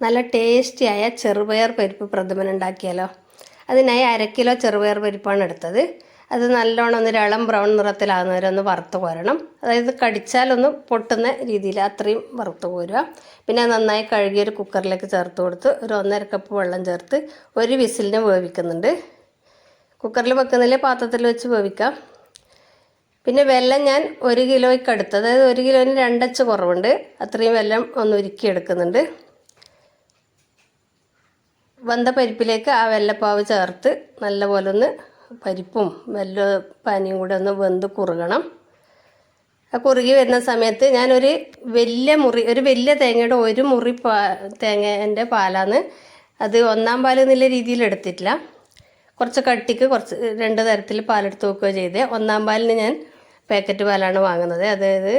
നല്ല ടേസ്റ്റിയായ ചെറുപയർ പരിപ്പ് പ്രഥമൻ ഉണ്ടാക്കിയാലോ? അതിനായി അര കിലോ ചെറുപയർ പരിപ്പാണ് എടുത്തത്. അത് നല്ലോണം ഒന്ന് ഇളം ബ്രൗൺ നിറത്തിലാകുന്ന വരെ ഒന്ന് വറുത്ത് കോരണം. അതായത് കടിച്ചാലൊന്ന് പൊട്ടുന്ന രീതിയിൽ അത്രയും വറുത്ത് കോരുക. പിന്നെ നന്നായി കഴുകിയ ഒരു കുക്കറിലേക്ക് ചേർത്ത് കൊടുത്ത് ഒരു ഒന്നര കപ്പ് വെള്ളം ചേർത്ത് ഒരു വിസിലിന് വേവിക്കുന്നുണ്ട്. കുക്കറിൽ വെക്കുന്നില്ല പാത്രത്തിൽ വെച്ച് വേവിക്കാം. പിന്നെ വെല്ലം ഞാൻ ഒരു കിലോയ്ക്ക് അടുത്ത് അതായത് ഒരു കിലോന് രണ്ടച്ച് കുറവുണ്ട്. അത്രയും വെല്ലം ഒന്ന് ഉരുക്കി എടുക്കുന്നുണ്ട് വന്ന പരിപ്പിലേക്ക് ആ വെല്ലപ്പാവ് ചേർത്ത് നല്ലപോലെ ഒന്ന് പരിപ്പും വെല്ല പാനിയും കൂടെ ഒന്ന് വെന്ത് കുറുകണം. ആ കുറുകി വരുന്ന സമയത്ത് ഞാനൊരു വലിയ മുറി ഒരു വലിയ തേങ്ങയുടെ ഒരു മുറി പാ തേങ്ങേന്റെ പാലാണ് അത് ഒന്നാം പാൽ എന്നുള്ള രീതിയിൽ എടുത്തിട്ടില്ല. കുറച്ച് കട്ടിക്ക് കുറച്ച് രണ്ട് തരത്തിൽ പാലെടുത്ത് വെക്കുകയോ ചെയ്തേ. ഒന്നാം പാലിന് ഞാൻ പാക്കറ്റ് പാലാണ് വാങ്ങുന്നത്. അതായത്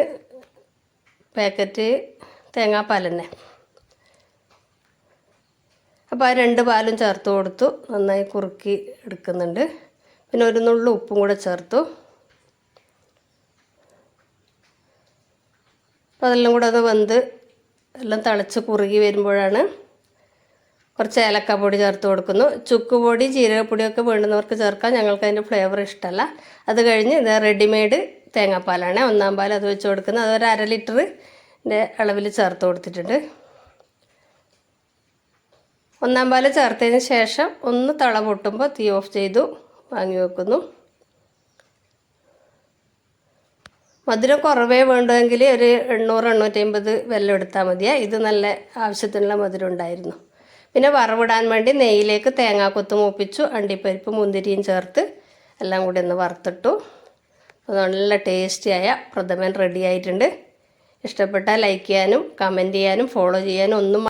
പാക്കറ്റ് തേങ്ങാപ്പാൽ തന്നെ അപ്പോൾ ആ രണ്ട് പാലും ചേർത്ത് കൊടുത്തു. നന്നായി കുറുക്കി എടുക്കുന്നുണ്ട്. പിന്നെ ഒരു നുള്ളു ഉപ്പും കൂടെ ചേർത്തു. അപ്പോൾ അതെല്ലാം കൂടെ ഒന്ന് വെന്ത് എല്ലാം തിളച്ച് കുറുകി വരുമ്പോഴാണ് കുറച്ച് ഏലക്കപ്പൊടി ചേർത്ത് കൊടുക്കുന്നു. ചുക്കുപൊടി ജീരകപ്പൊടിയൊക്കെ വേണ്ടുന്നവർക്ക് ചേർക്കാം. ഞങ്ങൾക്ക് അതിന്റെ ഫ്ലേവർ ഇഷ്ടമല്ല അത് കഴിഞ്ഞ് ഇത് റെഡിമെയ്ഡ് തേങ്ങാപ്പാലാണ്. ഒന്നാം പാൽ അത് വെച്ച് കൊടുക്കുന്നത്. അതൊരു അര ലിറ്ററിന്റെ അളവിൽ ചേർത്ത് കൊടുത്തിട്ടുണ്ട്. ഒന്നാം പാൽ ചേർത്തതിന് ശേഷം ഒന്ന് തള പൊട്ടുമ്പോൾ തീ ഓഫ് ചെയ്തു വാങ്ങി വെക്കുന്നു. മധുരം കുറവേ വേണ്ടുമെങ്കിൽ ഒരു എണ്ണൂറ് എണ്ണൂറ്റമ്പത് വെല്ലം എടുത്താൽ മതിയാ. ഇത് നല്ല ആവശ്യത്തിനുള്ള മധുരം ഉണ്ടായിരുന്നു. പിന്നെ വറവിടാൻ വേണ്ടി നെയ്യിലേക്ക് തേങ്ങാക്കൊത്ത് മൂപ്പിച്ചു അണ്ടിപ്പരിപ്പ് മുന്തിരിയും ചേർത്ത് എല്ലാം കൂടി ഒന്ന് വറുത്തിട്ടു. നല്ല ടേസ്റ്റിയായ പ്രഥമൻ റെഡി ആയിട്ടുണ്ട്. ഇഷ്ടപ്പെട്ടാൽ ലൈക്ക് ചെയ്യാനും കമന്റ് ചെയ്യാനും ഫോളോ ചെയ്യാനും ഒന്നും